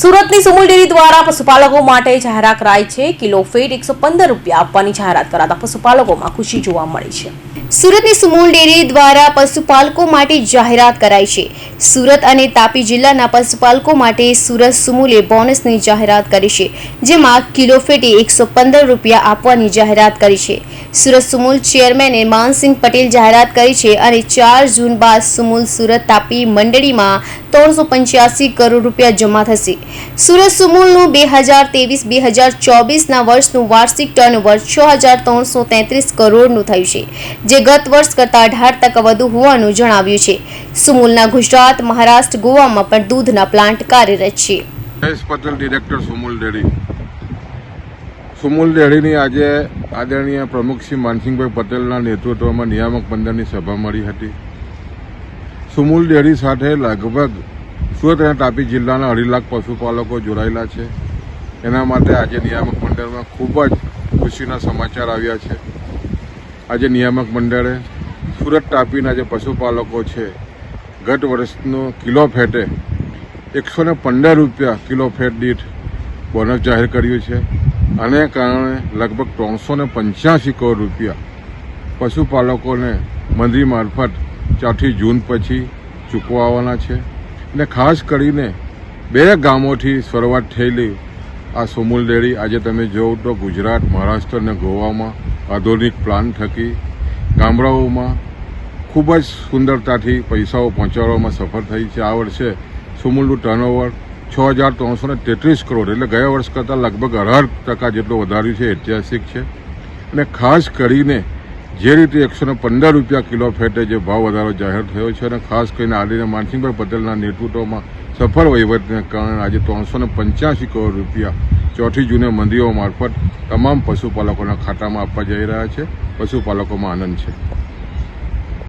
સુરતની સુમુલ ડેરી દ્વારા પશુપાલકો માટે જાહેરાત કરાઈ છે. કિલો ફીટ એકસો પંદર રૂપિયા આપવાની જાહેરાત કરાતા પશુપાલકોમાં ખુશી જોવા મળી છે. સુરતની સુમૂલ ડેરી દ્વારા પશુપાલકો માટે જાહેરાત કરાઈ છે. સુરત અને તાપી જિલ્લાના પશુપાલકો માટે સુરત સુમૂલે બોનસની જાહેરાત કરી છે, જેમાં કિલો ફેટે એકસો પંદર રૂપિયા આપવાની જાહેરાત કરી છે. સુરત સુમૂલ ચેરમેને માનસિંહ પટેલ જાહેરાત કરી છે અને ચાર જૂન બાદ સુમૂલ સુરત તાપી મંડળીમાં ત્રણસો પંચ્યાસી કરોડ રૂપિયા જમા થશે. સુરત સુમૂલનું બે હજાર ત્રેવીસ, બે હજાર ચોવીસના વર્ષનું વાર્ષિક ટર્નઓવર છ હજાર ત્રણસો તેત્રીસ કરોડનું થયું છે, જે ગત વર્ષ કરતાં અઢાર ટકા વધુ હોવાનું જણાવ્યું છે. સુમૂલના ગુજરાત, મહારાષ્ટ્ર, ગોવામાં પણ દૂધના પ્લાન્ટ કાર્યરત છે. સુમુલ ડેરીની આજે આદરણીય પ્રમુખ શ્રી માનસિંહભાઈ પટેલના નેતૃત્વમાં નિયામક મંડળની સભા મળી હતી. સુમુલ ડેરી સાથે લગભગ સુરત અને તાપી જિલ્લાના અઢી લાખ પશુપાલકો જોડાયેલા છે. એના માટે આજે નિયામક મંડળમાં ખૂબ જ ખુશીના સમાચાર આવ્યા છે. આજે નિયામક મંડળે સુરત તાપીના જે પશુપાલકો છે, ગત વર્ષનો કિલો ફેટે એકસો પંદર રૂપિયા કિલો ફેટ દીઠ બોનસ જાહેર કર્યું છે. આને કારણે લગભગ ત્રણસો ને પંચ્યાસી કરોડ રૂપિયા પશુપાલકોને મંત્રી મારફત ચોથી જૂન પછી ચૂકવવાના છે. અને ખાસ કરીને બે ગામોથી શરૂઆત થયેલી આ સુમૂલ ડેરી. આજે તમે જોવો તો ગુજરાત, મહારાષ્ટ્ર અને ગોવામાં આધુનિક પ્લાન થકી ગામડાઓમાં ખૂબ જ સુંદરતાથી પૈસાઓ પહોંચાડવામાં સફળ થઈ છે. આ વર્ષે સુમૂલનું ટર્નઓવર છ હજાર ત્રણસો ને તેત્રીસ કરોડ, એટલે ગયા વર્ષ કરતાં લગભગ અઢાર ટકા જેટલું વધાર્યું છે, ઐતિહાસિક છે. અને ખાસ કરીને જે રીતે એકસો પંદર રૂપિયા કિલો ફેટે જે ભાવ વધારો જાહેર થયો છે અને ખાસ કરીને આદિને માનસિંહભાઈ પટેલના નેતૃત્વમાં સફળ વહીવટને કારણે આજે ત્રણસો પંચ્યાસી કરોડ રૂપિયા ચોથી જૂને મંદિરો મારફત તમામ પશુપાલકોના ખાતામાં આપવા જઈ રહ્યા છે. પશુપાલકોમાં આનંદ છે.